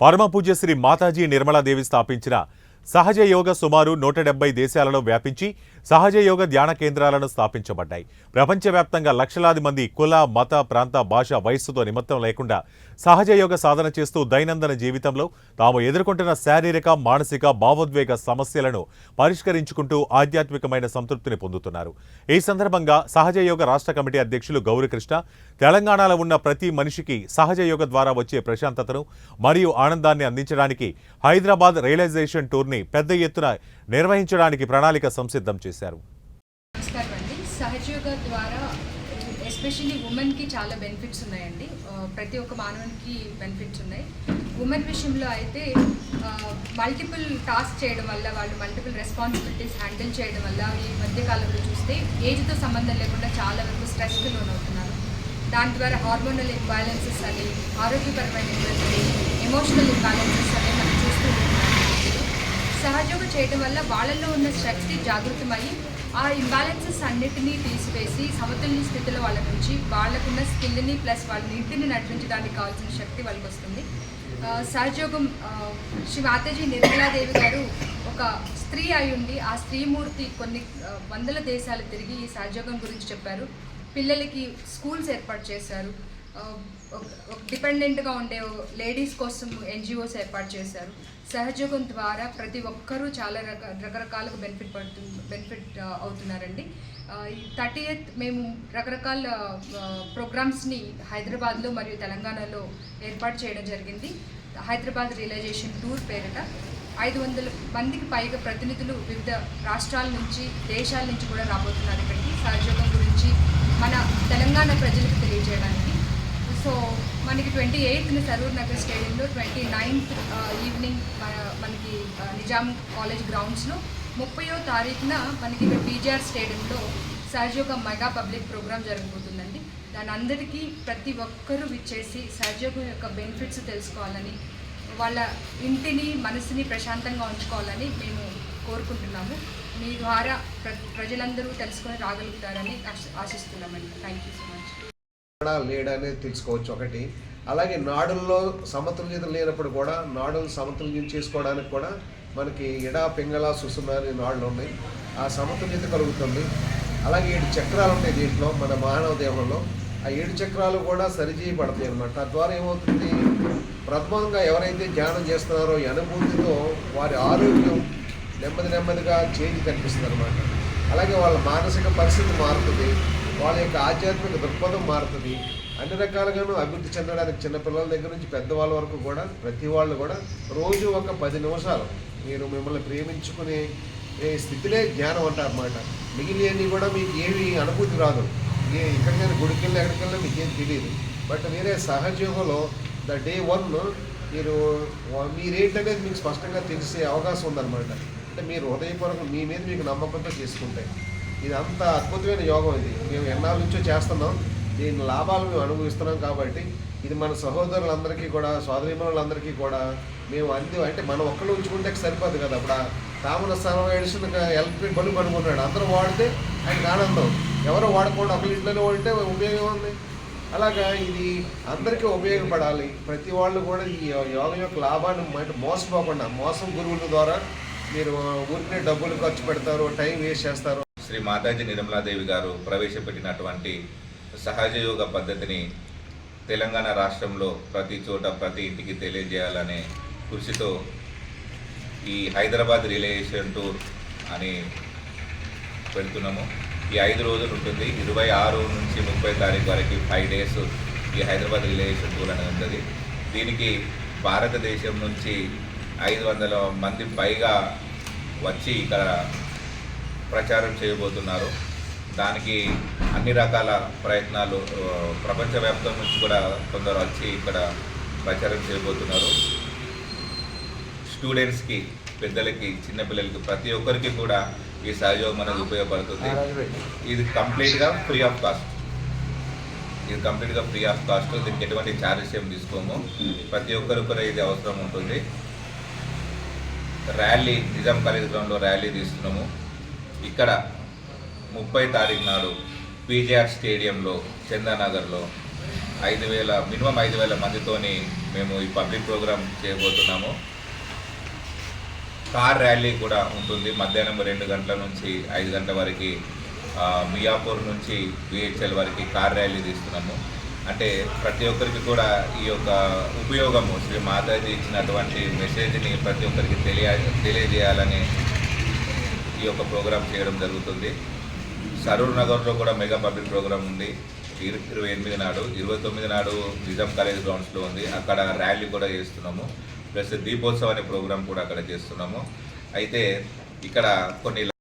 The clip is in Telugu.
పరమ పూజ్య శ్రీ మాతాజీ నిర్మలాదేవి స్థాపించిన సహజ యోగ సుమారు నూట డెబ్బై దేశాలలో వ్యాపించి సహజ యోగ ధ్యాన కేంద్రాలను స్థాపించబడ్డాయి. ప్రపంచవ్యాప్తంగా లక్షలాది మంది కుల మత ప్రాంత భాష వయస్సుతో నిమిత్తం లేకుండా సహజ యోగ సాధన చేస్తూ దైనందిన జీవితంలో తాము ఎదుర్కొంటున్న శారీరక మానసిక భావోద్వేగ సమస్యలను పరిష్కరించుకుంటూ ఆధ్యాత్మికమైన సంతృప్తిని పొందుతున్నారు. ఈ సందర్భంగా సహజ యోగ రాష్ట్ర కమిటీ అధ్యక్షులు గౌరీకృష్ణ తెలంగాణలో ఉన్న ప్రతి మనిషికి సహజ యోగ ద్వారా వచ్చే ప్రశాంతతను మరియు ఆనందాన్ని అందించడానికి హైదరాబాద్ రియలైజేషన్ టూర్ని పెద్ద ఎత్తున నిర్వహించడానికి ప్రణాళిక సంసిద్ధం చేశారు. నమస్కారం అండి. సహజయోగ ద్వారా ఎస్పెషల్లీ ఉమెన్కి చాలా బెనిఫిట్స్ ఉన్నాయండి. ప్రతి ఒక్క మానవునికి బెనిఫిట్స్ ఉన్నాయి. ఉమెన్ విషయంలో అయితే మల్టిపుల్ టాస్క్ చేయడం వల్ల వాళ్ళు మల్టిపుల్ రెస్పాన్సిబిలిటీస్ హ్యాండిల్ చేయడం వల్ల ఈ మధ్యకాలంలో చూస్తే ఏజ్తో సంబంధం లేకుండా చాలా వరకు స్ట్రెస్కి లోనవుతున్నారు. దాని ద్వారా హార్మోనల్ ఇంబ్యాలెన్సెస్ అని ఆరోగ్యపరమైనటువంటి ఎమోషనల్ ఇంబ్యాలెన్సెస్ అని మనం సహజోగ చేయడం వల్ల వాళ్ళల్లో ఉన్న శక్తి జాగృతమయ్యి ఆ ఇంబ్యాలెన్సెస్ అన్నిటినీ తీసివేసి సమతుల్య స్థితిలో వాళ్ళ నుంచి వాళ్ళకున్న స్కిల్ని ప్లస్ వాళ్ళ ఇంటిని నడిపించడానికి కావాల్సిన శక్తి వాళ్ళకి వస్తుంది ఆ, సహజయోగం శ్రీ మాతాజీ నిర్మలాదేవి గారు ఒక స్త్రీ అయి ఉండి ఆ స్త్రీమూర్తి కొన్ని వందల దేశాలు తిరిగి ఈ సహజయోగం గురించి చెప్పారు. పిల్లలకి స్కూల్స్ ఏర్పాటు చేశారు. డిపెండెంట్గా ఉండే లేడీస్ కోసం ఎన్జిఓస్ ఏర్పాటు చేశారు. సహజోగం ద్వారా ప్రతి ఒక్కరూ చాలా రక రకరకాలుగా బెనిఫిట్ పడుతుంది బెనిఫిట్ అవుతున్నారండి. థర్టీ ఎయిత్ మేము రకరకాల ప్రోగ్రామ్స్ని హైదరాబాద్లో మరియు తెలంగాణలో ఏర్పాటు చేయడం జరిగింది. హైదరాబాద్ రియలైజేషన్ టూర్ పేరిట ఐదు వందల మందికి పైగా ప్రతినిధులు వివిధ రాష్ట్రాల నుంచి దేశాల నుంచి కూడా రాబోతున్నారు ఇక్కడికి. సహజోగం గురించి మన తెలంగాణ ప్రజలకు తెలియ సో మనకి ట్వంటీ ఎయిత్ని సరూర్ నగర్ స్టేడియంలో ట్వంటీ నైన్త్ ఈవినింగ్ మనకి నిజాం కాలేజ్ గ్రౌండ్స్లో ముప్పయో తారీఖున మనకి ఇక్కడ పీజీఆర్ స్టేడియంలో సహజయోగ మెగా పబ్లిక్ ప్రోగ్రామ్ జరగబోతుందండి. దాని అందరికీ ప్రతి ఒక్కరూ విచ్చేసి సహజయోగం యొక్క బెనిఫిట్స్ తెలుసుకోవాలని వాళ్ళ ఇంటిని మనసుని ప్రశాంతంగా ఉంచుకోవాలని మేము కోరుకుంటున్నాము. మీ ద్వారా ప్ర ప్రజలందరూ తెలుసుకొని రాగలుగుతారని ఆశిస్తున్నామండి. థ్యాంక్ యూ సో మచ్ లేడా అనేది తెలుసుకోవచ్చు ఒకటి. అలాగే నాడుల్లో సమతుల్యత లేనప్పుడు కూడా నాడులు సమతుల్యం చేసుకోవడానికి కూడా మనకి ఎడా పింగళ సుసుమ అనే నాడులు ఉన్నాయి. ఆ సమతుల్యత కలుగుతుంది. అలాగే ఏడు చక్రాలు ఉన్నాయి దీంట్లో మన మానవ దేహంలో ఆ ఏడు చక్రాలు కూడా సరిచేయబడతాయి అనమాట తద్వారా ఏమవుతుంది? ప్రథమంగా ఎవరైతే ధ్యానం చేస్తున్నారో ఈ అనుభూతితో వారి ఆరోగ్యం నెమ్మది నెమ్మదిగా చేంజ్ కనిపిస్తుంది అనమాట అలాగే వాళ్ళ మానసిక పరిస్థితి మారుతుంది. వాళ్ళ యొక్క ఆధ్యాత్మిక దృక్పథం మారుతుంది. అన్ని రకాలుగాను అభివృద్ధి చెందడానికి చిన్నపిల్లల దగ్గర నుంచి పెద్దవాళ్ళ వరకు కూడా ప్రతి వాళ్ళు కూడా రోజు ఒక పది నిమిషాలు మీరు మిమ్మల్ని ప్రేమించుకునే ఏ స్థితిలే జ్ఞానం అంటారన్నమాట మిగిలినవి కూడా మీకు ఏవి అనుభూతి రాదు. ఏ ఎక్కడికైనా గుడికి వెళ్ళి ఎక్కడికి వెళ్ళినా మీకు ఏం తెలియదు. బట్ మీరే సహజయోగంలో ద డే వన్ మీరు మీరేంటనేది మీకు స్పష్టంగా తెలిసే అవకాశం ఉందన్నమాట. అంటే మీరు హృదయపూర్వకం మీ మీద మీకు నమ్మకంతో చేసుకుంటాయి ఇది అంత అద్భుతమైన యోగం ఇది. మేము ఎన్నాళ్ళ నుంచో చేస్తున్నాం. దీని లాభాలు మేము అనుభవిస్తున్నాం కాబట్టి ఇది మన సహోదరులందరికీ కూడా సోదరిమణులందరికీ కూడా మేము అంది అంటే మనం ఒక్కళ్ళు ఉంచుకుంటే సరిపోదు కదా. అప్పుడు తామర స్థానం ఎడిషన్ ఎలక్ట్రిక్ బల్బు అనుకుంటున్నాడు అందరూ వాడితే ఆయనకు ఆనందం. ఎవరో వాడకుండా ఒకళ్ళ ఇంట్లోనే వాడితే ఉపయోగం ఉంది. అలాగా ఇది అందరికీ ఉపయోగపడాలి. ప్రతి వాళ్ళు కూడా ఈ యోగం యొక్క లాభాన్ని అంటే మోసపోకుండా మోసం గురువుల ద్వారా మీరు ఊరికే డబ్బులు ఖర్చు పెడతారు టైం వేస్ట్ చేస్తారు. శ్రీ మాతాజీ నిర్మలాదేవి గారు ప్రవేశపెట్టినటువంటి సహజయోగ పద్ధతిని తెలంగాణ రాష్ట్రంలో ప్రతి చోట ప్రతి ఇంటికి తెలియజేయాలనే కృషితో ఈ హైదరాబాద్ రిలేషన్ టూర్ అని పెడుతున్నాము. ఈ ఐదు రోజులు ఉంటుంది. ఇరవై ఆరు నుంచి ముప్పై తారీఖు వరకు ఫైవ్ డేస్ ఈ హైదరాబాద్ రిలేషన్ టూర్ అనేది ఉంటుంది. దీనికి భారతదేశం నుంచి ఐదు వందల మంది పైగా వచ్చి ఇక్కడ ప్రచారం చేయబోతున్నారు. దానికి అన్ని రకాల ప్రయత్నాలు ప్రపంచవ్యాప్తం నుంచి కూడా కొందరు వచ్చి ఇక్కడ ప్రచారం చేయబోతున్నారు. స్టూడెంట్స్కి పెద్దలకి చిన్నపిల్లలకి ప్రతి ఒక్కరికి కూడా ఈ సహయోగం అనేది ఉపయోగపడుతుంది. ఇది కంప్లీట్గా ఫ్రీ ఆఫ్ కాస్ట్. ఇది కంప్లీట్గా ఫ్రీ ఆఫ్ కాస్ట్. దీనికి ఎటువంటి ఛార్జెస్ ఏం తీసుకోము. ప్రతి ఒక్కరు కూడా ఇది అవసరం ఉంటుంది. ర్యాలీ నిజాం కాలేజ్ గ్రౌండ్లో ర్యాలీ తీస్తున్నాము. ఇక్కడ ముప్పై తారీఖు నాడు పీజీఆర్ స్టేడియంలో చందానగర్లో ఐదు వేల మినిమం ఐదు వేల మందితోని మేము ఈ పబ్లిక్ ప్రోగ్రాం చేయబోతున్నాము. కార్ ర్యాలీ కూడా ఉంటుంది. మధ్యాహ్నం రెండు గంటల నుంచి ఐదు గంటల వరకు మియాపూర్ నుంచి బిహెచ్ఎల్ వరకు కార్ ర్యాలీ తీస్తున్నాము. అంటే ప్రతి ఒక్కరికి కూడా ఈ యొక్క ఉపయోగము. శ్రీ మాతాజీ ఇచ్చినటువంటి మెసేజ్ని ప్రతి ఒక్కరికి తెలియ తెలియజేయాలని ఈ యొక్క ప్రోగ్రాం చేయడం జరుగుతుంది. సరూర్ నగర్లో కూడా మెగా పబ్లిక్ ప్రోగ్రాం ఉంది. ఇరు- ఇరవై ఎనిమిది నాడు ఇరవై తొమ్మిది నాడు నిజాం కాలేజ్ గ్రౌండ్స్లో ఉంది. అక్కడ ర్యాలీ కూడా చేస్తున్నాము. ప్లస్ దీపోత్సవం అనే ప్రోగ్రాం కూడా అక్కడ చేస్తున్నాము. అయితే ఇక్కడ కొన్ని